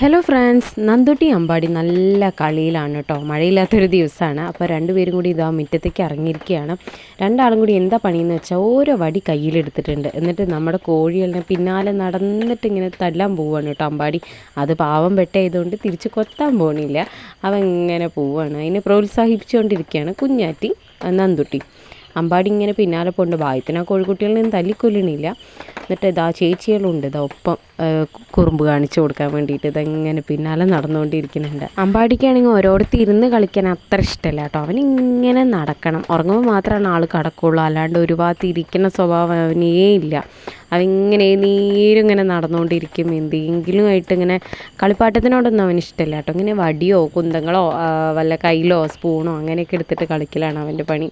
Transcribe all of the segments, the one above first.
Hello friends Nandutty Ambadi നല്ല കളിയിലാണ് കേട്ടോ മഴയില്ലാത്തൊരു ദിവസമാണ് അപ്പോൾ രണ്ടുപേരും കൂടി ഇതാ മുറ്റത്തേക്ക് ഇറങ്ങിയിരിക്കുകയാണ്. രണ്ടാളും കൂടി എന്താ പണിയെന്ന് വെച്ചാൽ ഓരോ വടി കയ്യിലെടുത്തിട്ടുണ്ട്. എന്നിട്ട് നമ്മുടെ കോഴികളിനെ പിന്നാലെ നടന്നിട്ട് ഇങ്ങനെ തല്ലാൻ പോവുകയാണ് കേട്ടോ അമ്പാടി. അത് പാവം പെട്ടായതുകൊണ്ട് തിരിച്ച് കൊത്താൻ പോകണില്ല അവ ഇങ്ങനെ പോവുകയാണ് അതിനെ പ്രോത്സാഹിപ്പിച്ചുകൊണ്ടിരിക്കുകയാണ് കുഞ്ഞാറ്റി നന്ദുട്ടി. അമ്പാടി ഇങ്ങനെ പിന്നാലെ പോണ്ട്. ഭാഗ്യത്തിന് ആ നിന്ന് തല്ലിക്കൊല്ലണില്ല. എന്നിട്ട് ഇതാ ചേച്ചികളുണ്ട്. ഇതാ ഒപ്പം കുറുമ്പ് കാണിച്ചു കൊടുക്കാൻ വേണ്ടിയിട്ട് ഇതെങ്ങനെ പിന്നാലെ നടന്നുകൊണ്ടിരിക്കുന്നുണ്ട്. അമ്പാടിക്കാണെങ്കിൽ ഓരോരുത്തർ ഇരുന്ന് കളിക്കാൻ അത്ര ഇഷ്ടമല്ല കേട്ടോ. അവനിങ്ങനെ നടക്കണം. ഉറങ്ങുമ്പോൾ മാത്രമാണ് ആൾ കടക്കുള്ളൂ. അല്ലാണ്ട് ഒരു ഭാഗത്ത് ഇരിക്കുന്ന സ്വഭാവം അവനേ ഇല്ല. അവനിങ്ങനെ നേരം ഇങ്ങനെ നടന്നുകൊണ്ടിരിക്കും. എന്തെങ്കിലും ആയിട്ട് ഇങ്ങനെ കളിപ്പാട്ടത്തിനോടൊന്നും അവന് ഇഷ്ടമല്ല കേട്ടോ. ഇങ്ങനെ വടിയോ കുന്തങ്ങളോ വല്ല കയ്യിലോ സ്പൂണോ അങ്ങനെയൊക്കെ എടുത്തിട്ട് കളിക്കലാണ് അവന്റെ പണി.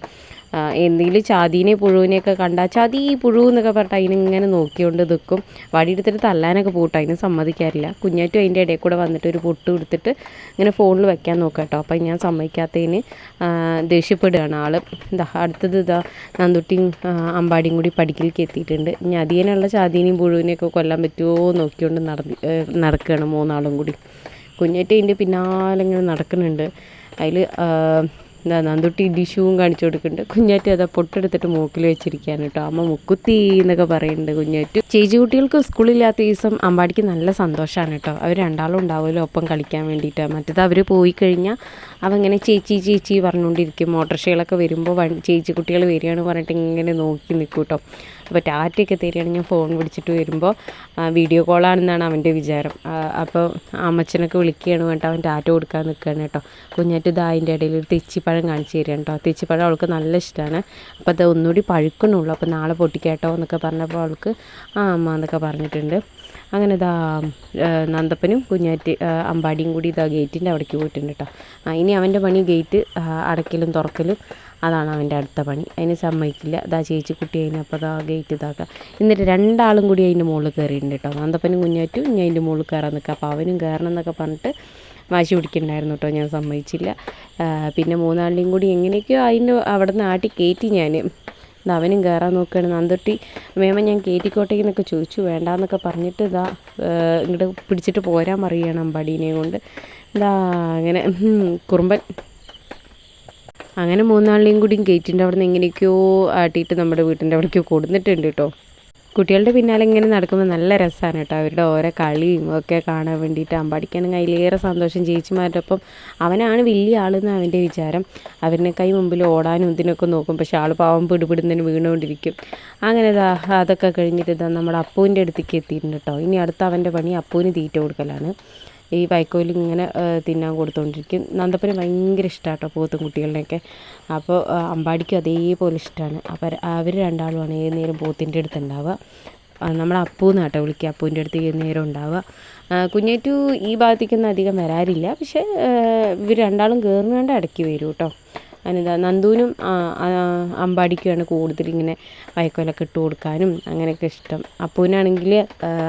എന്തെങ്കിലും ചാതീനെ പുഴുവിനെയൊക്കെ കണ്ടാൽ ചതി പുഴു എന്നൊക്കെ പറഞ്ഞിട്ട് അതിനിങ്ങനെ നോക്കിക്കൊണ്ട് നിൽക്കും വടി എടുത്തിട്ട് തല്ലാനൊക്കെ പോട്ടെ അതിന് സമ്മതിക്കാറില്ല. കുഞ്ഞാറ്റും അതിന്റെ ഇടയിൽ കൂടെ വന്നിട്ട് ഒരു പൊട്ട് കൊടുത്തിട്ട് ഇങ്ങനെ ഫോണിൽ വെക്കാൻ നോക്കാം കേട്ടോ അപ്പം ഞാൻ സമ്മതിക്കാത്തതിന് ദേഷ്യപ്പെടുകയാണ് ആൾ എന്താ അടുത്തത് ഇതാ നന്ദുട്ടിയും അമ്പാടിയും കൂടി പഠിക്കലേക്ക് എത്തിയിട്ടുണ്ട്. ഇനി അതിനുള്ള ചാതീനെയും പുഴുവിനെയൊക്കെ കൊല്ലാൻ പറ്റുമോ നോക്കിക്കൊണ്ട് നടന്ന് നടക്കുകയാണ് മൂന്നാളും കൂടി. കുഞ്ഞാറ്റ അതിന്റെ പിന്നാലെ ഇങ്ങനെ നടക്കുന്നുണ്ട്. അതിൽ എന്താ നന്ദുട്ടി ഡിഷുവും കാണിച്ചു കൊടുക്കുന്നുണ്ട്. കുഞ്ഞാറ്റ് അതാ പൊട്ടെടുത്തിട്ട് മൂക്കിൽ വെച്ചിരിക്കുകയാണ് കേട്ടോ. അമ്മ മുക്കുത്തി എന്നൊക്കെ പറയുന്നുണ്ട് കുഞ്ഞാറ്റ്. ചേച്ചി കുട്ടികൾക്ക് സ്കൂളില്ലാത്ത ദിവസം അമ്പാടിക്ക് നല്ല സന്തോഷമാണ് കേട്ടോ. അവർ രണ്ടാളും ഉണ്ടാവുമല്ലോ ഒപ്പം കളിക്കാൻ വേണ്ടിയിട്ട്. മറ്റേത് അവർ പോയി കഴിഞ്ഞാൽ അവങ്ങനെ ചേച്ചി ചേച്ചി പറഞ്ഞുകൊണ്ടിരിക്കും. മോട്ടോർഷകളൊക്കെ വരുമ്പോൾ ചേച്ചി കുട്ടികൾ വരികയാണ് പറഞ്ഞിട്ട് ഇങ്ങനെ നോക്കി നിൽക്കും കേട്ടോ. അപ്പോൾ ടാറ്റയൊക്കെ തരികയാണെങ്കിൽ ഞാൻ ഫോൺ പിടിച്ചിട്ട് വരുമ്പോൾ വീഡിയോ കോളാണെന്നാണ് അവന്റെ വിചാരം. അപ്പോൾ അമ്മച്ചനൊക്കെ വിളിക്കുകയാണ് വേണ്ട അവൻ ടാറ്റ കൊടുക്കാൻ നിൽക്കുകയാണ് കേട്ടോ. കുഞ്ഞാറ്റ് ഇതാ അതിന്റെ ഇടയിൽ ഒരു തെച്ചിപ്പഴം കാണിച്ചു തരികയാണ് കേട്ടോ. തെച്ചിപ്പഴം അവൾക്ക് നല്ല ഇഷ്ടമാണ് അപ്പോൾ അത് ഒന്നുകൂടി പഴുക്കണുള്ളൂ. അപ്പോൾ നാളെ പൊട്ടിക്കേട്ടോ എന്നൊക്കെ പറഞ്ഞപ്പോൾ അവൾക്ക് ആ അമ്മ എന്നൊക്കെ പറഞ്ഞിട്ടുണ്ട്. അങ്ങനെ ഇതാ നന്ദപ്പനും കുഞ്ഞാറ്റ് അമ്പാടിയും കൂടി ഇതാ ഗേറ്റിന്റെ അവിടേക്ക് പോയിട്ടുണ്ട് കേട്ടോ. ഇനി അവന്റെ പണി ഗേറ്റ് അടയ്ക്കലും തുറക്കലും അതാണ് അവന്റെ അടുത്ത പണി. അതിന് സമ്മതിക്കില്ല. അതാ ചേച്ചി കുട്ടി അതിനപ്പോൾ അതാ ഗേറ്റ് ഇതാക്കുക എന്നിട്ട് രണ്ടാളും കൂടി അതിന്റെ മുകളിൽ കയറിയിട്ടുണ്ട് കേട്ടോ. നന്ദപ്പനും കുഞ്ഞാറ്റും ഇനി അതിന്റെ മുകളിൽ കയറാൻ നിൽക്കുക അപ്പോൾ അവനും കയറണം എന്നൊക്കെ പറഞ്ഞിട്ട് വാശി പിടിക്കണ്ടായിരുന്നു കേട്ടോ ഞാൻ സമ്മതിച്ചില്ല. പിന്നെ മൂന്നാളിനെയും കൂടി എങ്ങനെയൊക്കെയോ അതിന്റെ അവിടെ നിന്ന് ആട്ടി കയറ്റി ഞാൻ അവനും കയറാൻ നോക്കുകയാണ് നന്തൊട്ടി മേമ ഞാൻ കയറ്റിക്കോട്ടേക്ക് എന്നൊക്കെ ചോദിച്ചു. വേണ്ടാന്നൊക്കെ പറഞ്ഞിട്ട് ഇതാ ഇങ്ങോട്ട് പിടിച്ചിട്ട് പോരാൻ പറയുകയാണ് അമ്പാടീനെ കൊണ്ട്. ഇതാ അങ്ങനെ കുറുമ്പൻ. അങ്ങനെ മൂന്നാളിനെയും കൂടിയും ഗേറ്റിന്റെ അവിടെ നിന്ന് എങ്ങനെയൊക്കെയോ ആട്ടിയിട്ട് നമ്മുടെ വീട്ടിന്റെ അവിടേക്ക് കൊടുത്തിട്ടുണ്ട് കേട്ടോ കുട്ടികളുടെ പിന്നാലെ ഇങ്ങനെ നടക്കുമ്പോൾ നല്ല രസമാണ് കേട്ടോ. അവരുടെ ഓരോ കളിയും ഒക്കെ കാണാൻ വേണ്ടിയിട്ട് അമ്പാടിക്കാനും അതിലേറെ സന്തോഷം. ചേച്ചിമാരുടെ ഒപ്പം അവനാണ് വലിയ ആളെന്ന് അവന്റെ വിചാരം. അവരുടെ കൈ മുമ്പിൽ ഓടാനും ഇതിനൊക്കെ നോക്കും. പക്ഷെ ആൾ പാവം പിടിപിടുന്നതിന് വീണുകൊണ്ടിരിക്കും. അങ്ങനെ അതൊക്കെ കഴിഞ്ഞിട്ട് ഇതാ നമ്മുടെ അപ്പൂവിന്റെ അടുത്തേക്ക് എത്തിയിട്ടുണ്ട് കേട്ടോ. ഇനി അടുത്ത അവന്റെ പണി അപ്പൂവിന് തീറ്റ കൊടുക്കലാണ്. ഈ വൈക്കോൽ ഇങ്ങനെ തിന്നാൻ കൊടുത്തുകൊണ്ടിരിക്കും നന്ദപ്പന് ഭയങ്കര ഇഷ്ടമാണ് കേട്ടോ പോത്തും കുട്ടികളുടെയൊക്കെ. അപ്പോൾ അമ്പാടിക്കും അതേപോലെ ഇഷ്ടമാണ് അപ്പോൾ അവർ രണ്ടാളുമാണ് ഏത് നേരം പോത്തിന്റെ അടുത്ത് ഉണ്ടാവുക നമ്മൾ അപ്പൂ എന്നാട്ടോ വിളിക്കുക. അപ്പൂന്റെ അടുത്ത് ഏത് നേരം ഉണ്ടാവുക. കുഞ്ഞേറ്റു ഈ ഭാഗത്തേക്കൊന്നും അധികം വരാറില്ല. പക്ഷേ ഇവർ രണ്ടാളും കയറുന്നതുകൊണ്ട് ഇടയ്ക്ക് വരും കേട്ടോ. അതിനെന്താ നന്ദുവിനും അമ്പാടിക്കുമാണ് കൂടുതൽ ഇങ്ങനെ വയക്കോലൊക്കെ ഇട്ട് കൊടുക്കാനും അങ്ങനെയൊക്കെ ഇഷ്ടം. അപ്പൂവിനാണെങ്കിൽ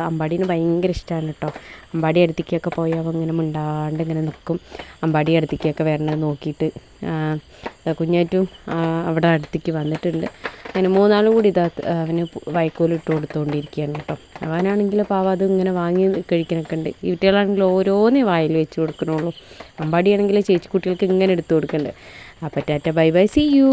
അമ്പാടീനെ ഭയങ്കര ഇഷ്ടമാണ് കേട്ടോ. അമ്പാടി അടുത്തേക്കൊക്കെ പോയാൽ അവൻ ഇങ്ങനെ മിണ്ടാണ്ട് ഇങ്ങനെ നിൽക്കും അമ്പാടി അടുത്തേക്കൊക്കെ വരണത് നോക്കിയിട്ട് കുഞ്ഞാറ്റും അവിടെ അടുത്തേക്ക് വന്നിട്ടുണ്ട്. അങ്ങനെ മൂന്നാളും കൂടി ഇതാ അവന് വൈക്കോലിട്ട് കൊടുത്തുകൊണ്ടിരിക്കുകയാണ് കേട്ടോ. അവനാണെങ്കിൽ പാവ അത് ഇങ്ങനെ വാങ്ങി കഴിക്കണൊക്കെ ഉണ്ട്. ഈ കുട്ടികളാണെങ്കിൽ ഓരോന്നേ വായിൽ വെച്ച് കൊടുക്കണുള്ളൂ. അമ്പാടിയാണെങ്കിൽ ചേച്ചി കുട്ടികൾക്ക് ഇങ്ങനെ എടുത്തു കൊടുക്കണ്ടേ. അപ്പോൾ ബൈ ബൈ സി യു